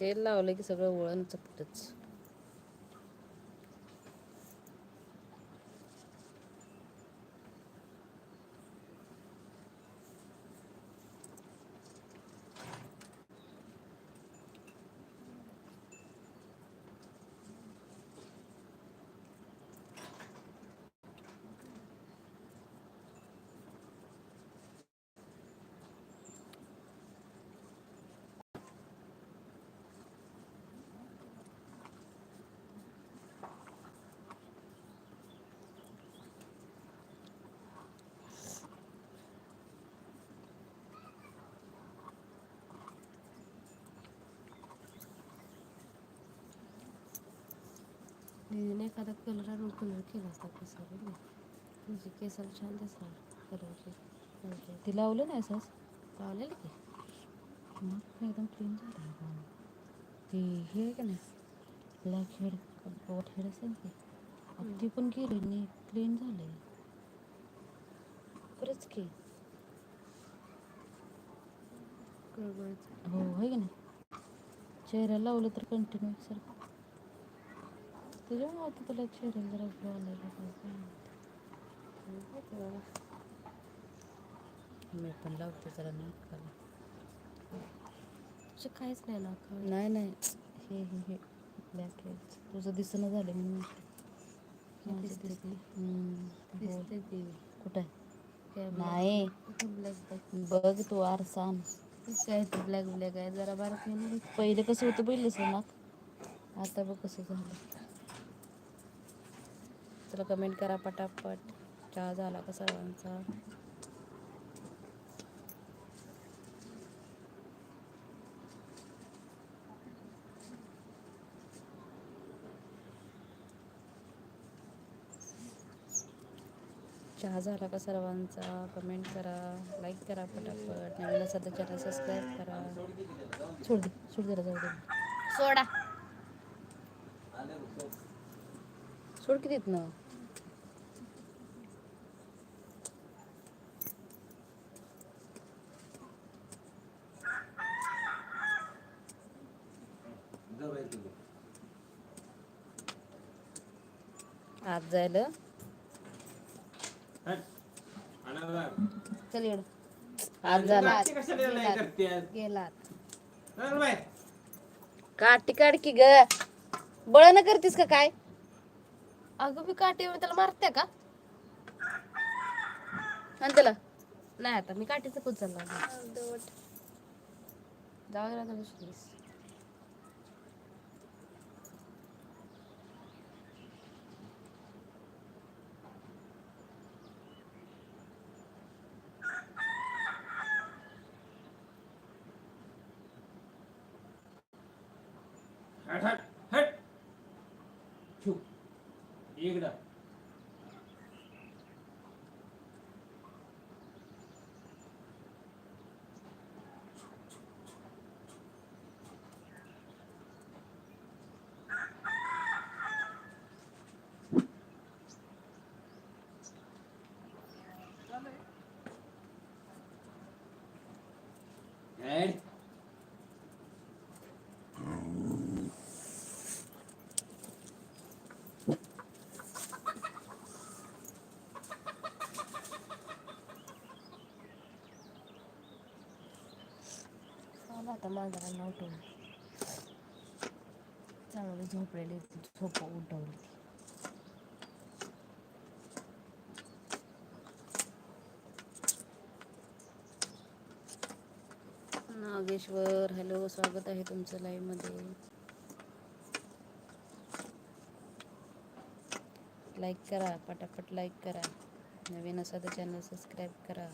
तेल लावलं की सगळं वळण चपटच. दीदीने एखादा कलर आणून कलर केला असता कसा बघ ना तुझी केसाला छान दिसणार कलरचे ते लावलं नाही असंच लावलेलं की. मग एकदम क्लीन झालं. ते हे आहे का नाही? ब्लॅक हेड बॉट हेड असेल आता ते पण गेले नाही क्लीन झाले खरंच की. हो आहे का नाही? चेहऱ्याला लावलं तर कंटिन्यू सारखं. त्याच्यामुळे आता चेहऱ्याला जरा आलेला पाहिजे मी पण लावते जरा नाकाला तुझं काहीच नाही ना का नाही नाही हे हे हे हेड तुझं दिसणं झालं म्हणून दिसते ती. हो. ती नाही बघ तू आरसान ब्लॅक ब्लॅक आहे जरा बारीक पहिले कसं होतं पहिलेच नाक आता बघ चला कमेंट करा पटापट. चहा झाला का सर्वांचा? चहा झाला का सर्वांचा? कमेंट करा. लाईक करा पटापट. नवीन असेल तर चॅनल सबस्क्राईब करा. सोड दे सोड जाऊ दे सोडा. सोड किती ना? आज जायला. चल येड आज जाणार. गेलात. काठी काढ की ग. बळण करतीस का काय? अगं मी काठीवर त्याला मारते का? आणि त्याला? नाही आता मी काठीचं उचलला जाऊ दे. हट हट हट. एकदा आता मांजरांना उठवून चांगले झोपलेली झोप उठवली नागेश्वर हॅलो स्वागत आहे तुमचं लाईव्हमध्ये. लाईक करा पटापट लाईक करा. नवीन असा तर चॅनल सबस्क्राईब करा.